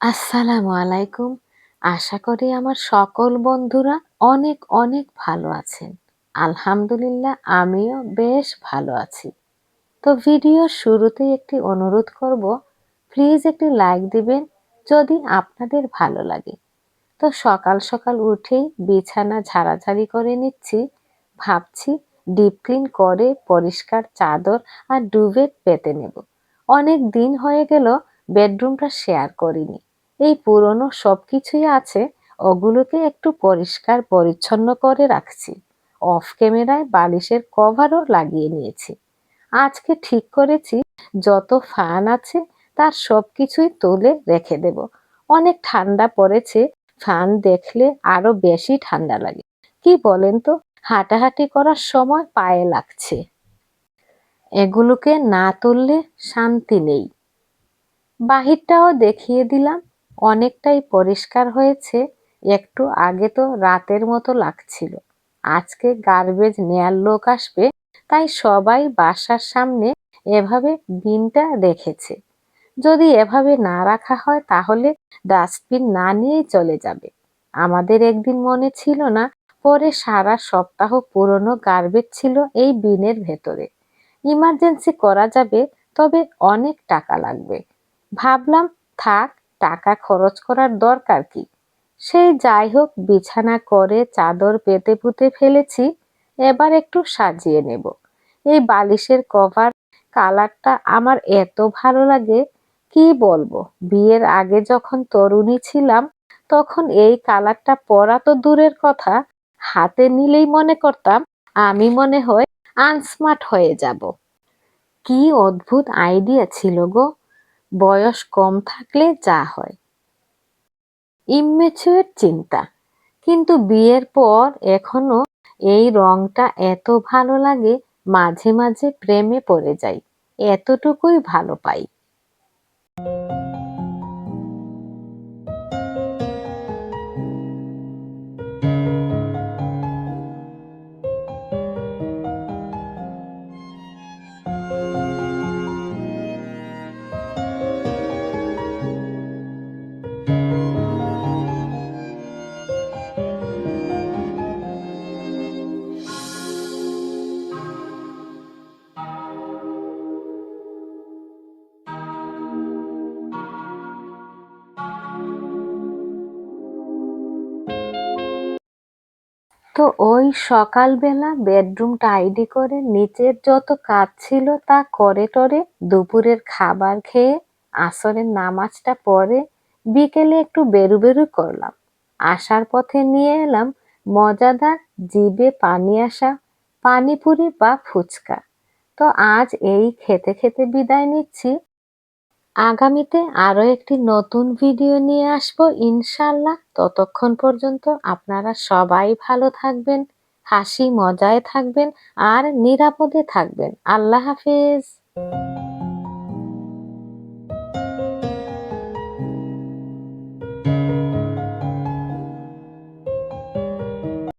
আসসালামু আলাইকুম। আশা করি আমার সকল বন্ধুরা অনেক অনেক ভালো আছেন। আলহামদুলিল্লাহ আমিও বেশ ভালো আছি। তো ভিডিওর শুরুতেই একটি অনুরোধ করব প্লিজ একটি লাইক দিবেন যদি আপনাদের ভালো লাগে। তো সকাল সকাল উঠেই বিছানা ঝাড়াঝাড়ি করে নিচ্ছি। ভাবছি ডিপ ক্লিন করে পরিষ্কার চাদর আর ডুবেট পেতে নেব। অনেক দিন হয়ে গেল বেডরুমটা শেয়ার করিনি। এই পুরনো সব কিছুই আছে, ওগুলোকে একটু পরিষ্কার পরিচ্ছন্ন করে রাখছি। অফ ক্যামেরায় বালিশের কভারও লাগিয়ে নিয়েছি। আজকে ঠিক করেছি, যত ফ্যান আছে তার সব কিছুই তুলে রেখে দেব। অনেক ঠান্ডা পড়েছে, ফ্যান দেখলে আরও বেশি ঠান্ডা লাগে। কি বলেন তো, হাঁটাহাঁটি করার সময় পায়ে লাগছে। এগুলোকে না তুললে শান্তি নেই। বাহিরটাও দেখিয়ে দিলাম অনেকটাই পরিষ্কার হয়েছে, একটু আগে তো রাতের মতো লাগছিল। আজকে গার্বেজ নেয়ার লোক আসবে, তাই সবাই বাসার সামনে এভাবে বিনটা রেখেছে। যদি এভাবে না রাখা হয়, তাহলে ডাস্টবিন না নিয়েই চলে যাবে। আমাদের একদিন মনে ছিল না, পরে সারা সপ্তাহ পুরনো গার্বেজ ছিল এই বিনের ভেতরে। ইমার্জেন্সি করা যাবে, তবে অনেক টাকা লাগবে। ভাবলাম, থাক টাকা খরচ করার দরকার কি? সেই যাই হোক, বিছানা করে চাদর পেতে পুঁতে ফেলেছি, এবার একটু সাজিয়ে নেব। এই বালিশের কভার, কালারটা আমার এত ভালো লাগে, কি বলব? বিয়ের আগে যখন তরুণী ছিলাম, তখন এই কালারটা পরা তো দূরের কথা, হাতে নিলেই মনে করতাম, আমি মনে হয় আনস্মার্ট হয়ে যাব। কি অদ্ভুত আইডিয়া ছিল গো! বয়স কম থাকলে যা হয়। ইমেচুয়ের চিন্তা। কিন্তু বিয়ের পর এখনও এই রংটা এত ভালো লাগে, মাঝে মাঝে প্রেমে পড়ে যাই। এতটুকুই ভালো পাই। তো ওই সকালবেলা বেডরুম টাইডি করে নিচের যত কাজ ছিল তা করে টরে দুপুরের খাবার খেয়ে আসরের নামাজটা পরে বিকেলে একটু বেরু বেরু করলাম। আসার পথে নিয়ে এলাম মজাদার জিবে পানি আসা পানিপুরি বা ফুচকা। তো আজ এই খেতে খেতে বিদায় নিচ্ছি। আগামীতে আরও একটি নতুন ভিডিও নিয়ে আসব ইনশাল্লাহ ততক্ষণ পর্যন্ত আপনারা সবাই ভালো থাকবেন, হাসি মজায় থাকবেন আর নিরাপদে থাকবেন। আল্লাহ হাফেজ।